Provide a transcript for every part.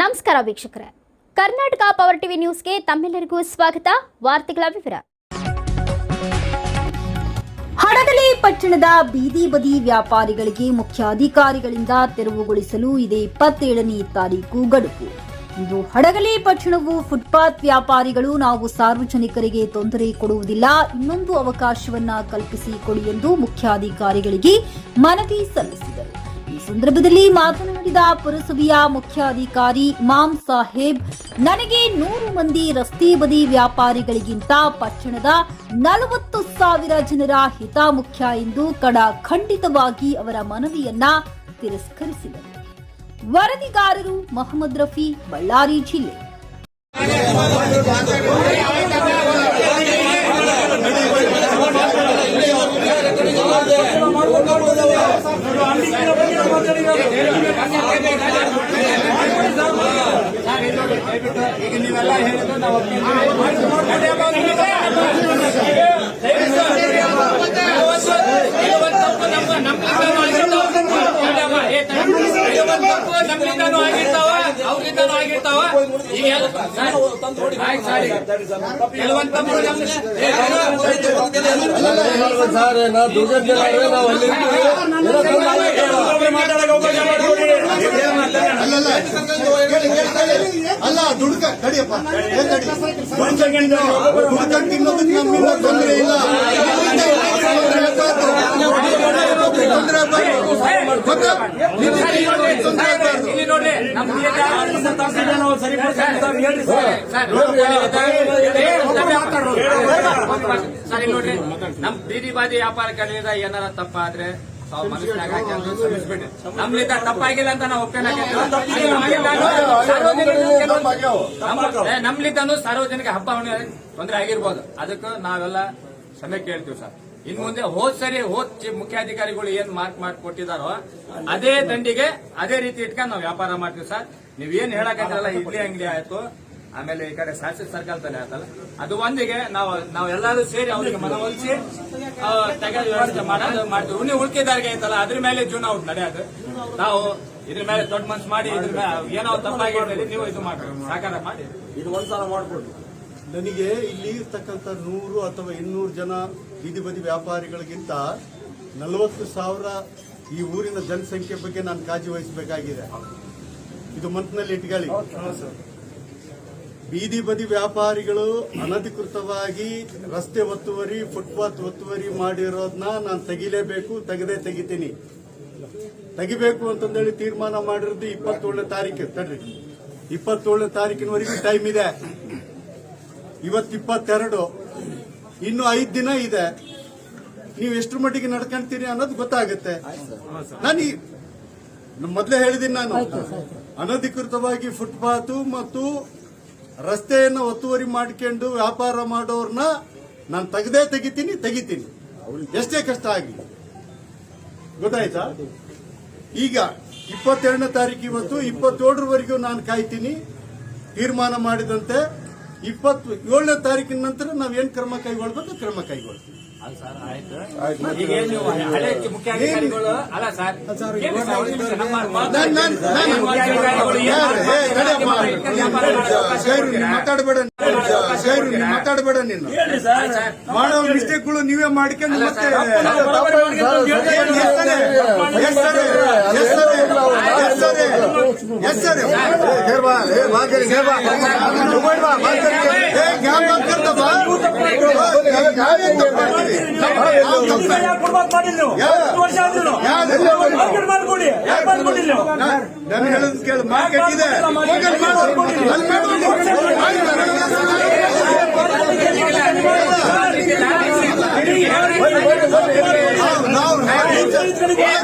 ನಮಸ್ಕಾರ ವೀಕ್ಷಕರೇ. Karnataka power TV ನ್ಯೂಸ್ಗೆ ತಮ್ಮೆಲ್ಲರಿಗೂ ಸ್ವಾಗತ. ವಾರ್ತೆಗಳ ವಿವರ. ಹಡಗಲಿ ಪಟ್ಟಣದ ಬೀದಿ ಬದಿ ವ್ಯಾಪಾರಿಗಳಿಗೆ ಮುಖ್ಯಾಧಿಕಾರಿಗಳಿಂದ ತೆರವುಗೊಳಿಸಲು ಇದೇ ಇಪ್ಪತ್ತೇಳನೇ ತಾರೀಕು ಗಡುವು. ಇಂದು ಹಡಗಲಿ ಪಟ್ಟಣವು ಫುಟ್ಪಾತ್ ವ್ಯಾಪಾರಿಗಳು ನಾವು ಸಾರ್ವಜನಿಕರಿಗೆ ತೊಂದರೆ ಕೊಡುವುದಿಲ್ಲ, ಇನ್ನೊಂದು ಅವಕಾಶವನ್ನ ಕಲ್ಪಿಸಿ ಕೊಡಿ ಎಂದು ಮುಖ್ಯಾಧಿಕಾರಿಗಳಿಗೆ ಮನವಿ ಸಲ್ಲಿಸಿದರು. ಸಂದರ್ಭದಲ್ಲಿ ಮಾತನಾಡಿದ ಪುರಸಭೆಯ ಮುಖ್ಯಾಧಿಕಾರಿ ಮಾಮ್ ಸಾಹೇಬ್, ನನಗೆ ನೂರು ಮಂದಿ ರಸ್ತೆ ಬದಿ ವ್ಯಾಪಾರಿಗಳಿಗಿಂತ ಪಟ್ಟಣದ ನಲವತ್ತು ಸಾವಿರ ಜನರ ಹಿತ ಮುಖ್ಯ ಎಂದು ಕಡ ಖಂಡಿತವಾಗಿ ಅವರ ಮನವಿಯನ್ನ ತಿರಸ್ಕರಿಸಿದರು. ವರದಿಗಾರರು ಮೊಹಮ್ಮದ್ ರಫಿ, ಬಳ್ಳಾರಿ ಜಿಲ್ಲೆ. ಈಗ ನೀವೆಲ್ಲ ಹೇಳಿದ್ರೆ ನಾವು ನಮ್ಮಿಂದನೂ ಆಗಿರ್ತಾವ ಅಲ್ಲಿ ಅಲ್ಲ ದುಡ್ಕ ಕಡಿಯಪ್ಪ. ದುಡ್ಕ ತಿನ್ನೋದಕ್ಕೆ ನಮ್ಮಿಂದ ತೊಂದರೆ ಇಲ್ಲ ತೊಂದರೆ ಆಗ್ಬಾರ್ದು. ಗೊತ್ತಾ? ತೊಂದ್ರೆ ಆಗ್ಬಾರ್ದು. ಇಲ್ಲಿ ನೋಡ್ರಿ ನಮ್ಮ ಸರಿ ನೋಡ್ರಿ ನಮ್ ಬೀದಿ ಬಾದಿ ವ್ಯಾಪಾರ ಕಡೆಯಿಂದ ಏನಾರ ತಪ್ಪ ಆದ್ರೆ. ನಮ್ಲಿಂದ ತಪ್ಪಾಗಿಲ್ಲ ಅಂತ ನಾವು ಒಪ್ಪಿಗೆ ನಮ್ಲಿಂದನೂ ಸಾರ್ವಜನಿಕ ಹಬ್ಬ ತೊಂದರೆ ಆಗಿರ್ಬೋದು. ಅದಕ್ಕೆ ನಾವೆಲ್ಲ ಸಮಯ ಕೇಳ್ತೀವಿ ಸರ್. ಇನ್ ಮುಂದೆ ಹೋದ್ ಸರಿ ಹೋದ್ ಮುಖ್ಯಾಧಿಕಾರಿಗಳು ಏನ್ ಮಾರ್ಕ್ ಮಾಡಿ ಕೊಟ್ಟಿದಾರೋ ಅದೇ ದಂಡಿಗೆ ಅದೇ ರೀತಿ ಇಟ್ಕೊಂಡು ನಾವು ವ್ಯಾಪಾರ ಮಾಡ್ತೀವಿ ಸರ್. ನೀವೇನ್ ಹೇಳಕತ್ತಿರಲ್ಲ ಇಡ್ಲಿ ಅಂಗಡಿ ಆಯ್ತು. ಆಮೇಲೆ ಈ ಕಡೆ ಶಾಸಕ ಸರ್ಕಲ್ ತಲೆ ಆಯ್ತಲ್ಲ. ಅದು ಒಂದಿಗೆ ನಾವು ನಾವ್ ಎಲ್ಲರೂ ಸೇರಿ ಅವರಿಗೆ ಮನವೊಲಿಸಿ ತೆಗೆದು ವ್ಯವಸ್ಥೆ ಮಾಡೋದು ಮಾಡ್ತೀವಿ. ಉಣ್ಣಿ ಉಳ್ಕಿದಾರಿಗೆ ಐತಲ್ಲ ಅದ್ರ ಮೇಲೆ ಜೀವನ ಅವ್ರು ನಡೆಯೋದು. ನಾವು ಇದ್ರ ಮೇಲೆ ದೊಡ್ಡ ಮನ್ಸು ಮಾಡಿ ಇದ್ರ ಮೇಲೆ ಏನೋ ತಪ್ಪಾಗಿ ನೀವು ಇದು ಮಾಡಿ ಸಾಕಾರ ಮಾಡಿ. ಇದು ಒಂದ್ಸಲ ಮಾಡ್ಕೊಡ್ರಿ ನನಗೆ ಇಲ್ಲಿ ಇರ್ತಕ್ಕಂಥ ನೂರು ಅಥವಾ ಇನ್ನೂರು ಜನ ಬೀದಿ ಬದಿ ವ್ಯಾಪಾರಿಗಳಿಗಿಂತ ನಲವತ್ತು ಸಾವಿರ ಈ ಊರಿನ ಜನಸಂಖ್ಯೆ ಬಗ್ಗೆ ನಾನು ಕಾಳಜಿ ವಹಿಸಬೇಕಾಗಿದೆ. ಇದು ಮನಸ್ಸಿನಲ್ಲಿ ಇಟ್ಕೊಳ್ಳಿ. ಬೀದಿ ಬದಿ ವ್ಯಾಪಾರಿಗಳು ಅನಧಿಕೃತವಾಗಿ ರಸ್ತೆ ಒತ್ತುವರಿ, ಫುಟ್ಪಾತ್ ಒತ್ತುವರಿ ಮಾಡಿರೋದನ್ನ ನಾನು ತೆಗಿಲೇಬೇಕು, ತೆಗೆದೇ ತೆಗಿತೀನಿ. ತೆಗಿಬೇಕು ಅಂತಂದೇಳಿ ತೀರ್ಮಾನ ಮಾಡಿರೋದು ಇಪ್ಪತ್ತೇಳನೇ ತಾರೀಕು. ತಡ್ರಿ. ಇಪ್ಪತ್ತೇಳನೇ ತಾರೀಕಿನವರೆಗೂ ಟೈಮ್ ಇದೆ. ಇವತ್ತು ಇಪ್ಪತ್ತೆರಡು. ಇನ್ನು ಐದು ದಿನ ಇದೆ. ನೀವು ಎಷ್ಟು ಮಟ್ಟಿಗೆ ನಡ್ಕೊಂತೀರಿ ಅನ್ನೋದು ಗೊತ್ತಾಗುತ್ತೆ. ನಾನು ಮೊದಲೇ ಹೇಳಿದ್ದೀನಿ ನಾನು. ಅನಧಿಕೃತವಾಗಿ ಫುಟ್ಪಾತ್ ಮತ್ತು ರಸ್ತೆಯನ್ನು ಒತ್ತುವರಿ ಮಾಡ್ಕೊಂಡು ವ್ಯಾಪಾರ ಮಾಡೋರ್ನ ನಾನು ತೆಗೆದೇ ತೆಗಿತೀನಿ ತೆಗಿತೀನಿ. ಎಷ್ಟೇ ಕಷ್ಟ ಆಗಲಿ. ಗೊತ್ತಾಯ್ತಾ? ಈಗ ಇಪ್ಪತ್ತೆರಡನೇ ತಾರೀಕು ಇವತ್ತು ಇಪ್ಪತ್ತೇಳರವರೆಗೂ ನಾನು ಕಾಯ್ತೀನಿ. ತೀರ್ಮಾನ ಮಾಡಿದಂತೆ ಇಪ್ಪತ್ತು ಏಳನೇ ತಾರೀಕಿನ ನಂತರ ನಾವು ಏನ್ ಕ್ರಮ ಕೈಗೊಳ್ಬೇಕು ಕ್ರಮ ಕೈಗೊಳ್ತೀವಿ? ಮಾತಾಡಬೇಡ ಮಾತಾಡಬೇಡ ನೀನು. ಮಾಡೋ ಮಿಸ್ಟೇಕ್ಗಳು ನೀವೇ ಮಾಡ್ಕೊಂಡು ಮತ್ತೆ ಎಸ್ ಸರಿ? ಏ, ಗ್ಯಾಪ್ ಹಾಕ್ಕೊಂತ ಬಾ. ನಾವೇ ತಪ್ಪು ಮಾಡ್ತೀವಿ. ನಾವು ತಪ್ಪು ಮಾಡ್ತೀವಿ. ನಾನು ಹೇಳೋದು ಕೇಳು ಮಾರ್ಕೆಟ್ ಇದೆ ಹೋಗಲ್ ಮಾಡು. ಅಲ್ಲಿ ಮಾಡು. ನಾವು ಹಿಂದೆ ಸರ್, ಹಿಂದೆ ಚಿಕ್ಕ ಆಫೀಸರ್ ಮಾಡ್ಕೊಡಿ, ಮಾಡ್ಕೊಡಿ.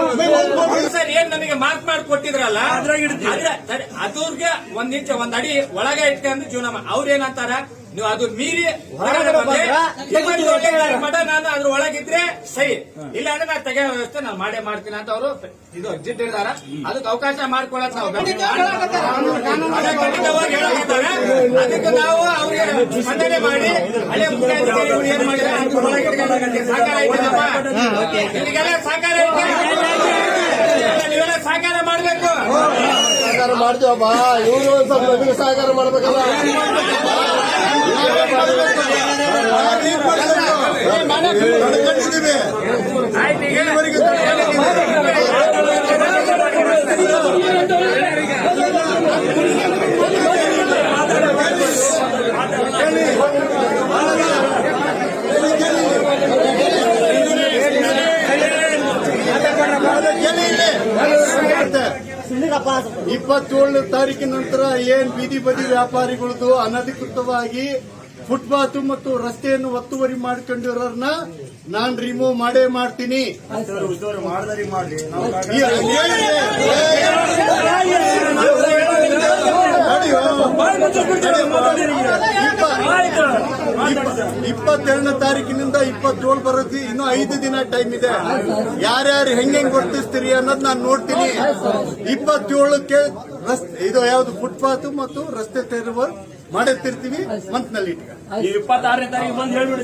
ಸರ್ ಏನ್ ನಮಗೆ ಮಾರ್ಕ್ ಮಾಡಿ ಕೊಟ್ಟಿದ್ರಲ್ಲ ಅದ್ರಿಗೆ ಒಂದ್ ಇಂಚ ಒಂದ್ ಅಡಿ ಒಳಗ ಇಟ್ಕೊಂಡು ಜೀವನ ಅವ್ರ ಏನಂತಾರ ನೀವು ಅದು ಮೀರಿ ಮಠ ನಾನು ಅದ್ರ ಒಳಗಿದ್ರೆ ಸರಿ. ಇಲ್ಲ ಅಂದ್ರೆ ನಾನು ತೆಗೆಯೋ ವ್ಯವಸ್ಥೆ ನಾನು ಮಾಡೇ ಮಾಡ್ತೀನಿ ಅಂತ ಅವರು ಇದು ಎಕ್ಸಿಟ್ ಇದಾರ ಅದಕ್ಕೆ ಅವಕಾಶ ಮಾಡ್ಕೊಳಕ್ ನಾವು ಅದಕ್ಕೆ ನಾವು ಅವ್ರಿಗೆ ಸ್ಪಂದನೆ ಮಾಡಿ ಹಳೆ ಮುಖ್ಯಾಧಿಕಾರಿಗಳು ಏನ್ ಮಾಡಿದ್ರೆ ಸಾಕಾರ ಸಾಕಾರ ಐತೆ ಮಾಡಬೇಕು ಸಹಕಾರ ಮಾಡ್ತೀವಪ್ಪ ಇವರು ಒಂದ್ ಸ್ವಲ್ಪ ನಮಗೆ ಸಹಕಾರ ಮಾಡ್ಬೇಕಲ್ಲ ತಡ್ಕೊಂಡಿದ್ದೀವಿ. ಆಯ್ತು ಈಗ ಕೇಳಿ ಇಲ್ಲಿ. ಇಪ್ಪತ್ತೇಳನೇ ತಾರೀಕಿನ ನಂತರ ಏನ್ ಬೀದಿ ಬದಿ ವ್ಯಾಪಾರಿಗಳದು ಅನಧಿಕೃತವಾಗಿ ಫುಟ್ಪಾತ್ ಮತ್ತು ರಸ್ತೆಯನ್ನು ಒತ್ತುವರಿ ಮಾಡ್ಕೊಂಡಿರೋರ್ನ ನಾನ್ ರಿಮೂವ್ ಮಾಡೇ ಮಾಡ್ತೀನಿ ಇಪ್ಪತ್ತೆರಡನೇ ತಾರೀಕಿನಿಂದ ಇಪ್ಪತ್ತೇಳು ಬರೋದು ಇನ್ನು ಐದು ದಿನ ಟೈಮ್ ಇದೆ. ಯಾರ್ಯಾರು ಹೆಂಗ್ ವರ್ತಿಸ್ತೀರಿ ಅನ್ನೋದು ನಾನು ನೋಡ್ತೀನಿ. ಇಪ್ಪತ್ತೇಳಕ್ಕೆ ರಸ್ತೆ ಇದು ಯಾವ್ದು ಫುಟ್ಪಾತ್ ಮತ್ತು ರಸ್ತೆ ತೆರವು ಮಾಡುತ್ತಿರ್ತೀವಿ ಮಂತ್ನಲ್ಲಿ ನಲ್ಲಿ ಇಪ್ಪತ್ತಾರನೇ ತಾರೀಕು ಬಂದು ಹೇಳ್ಬಿಡಿ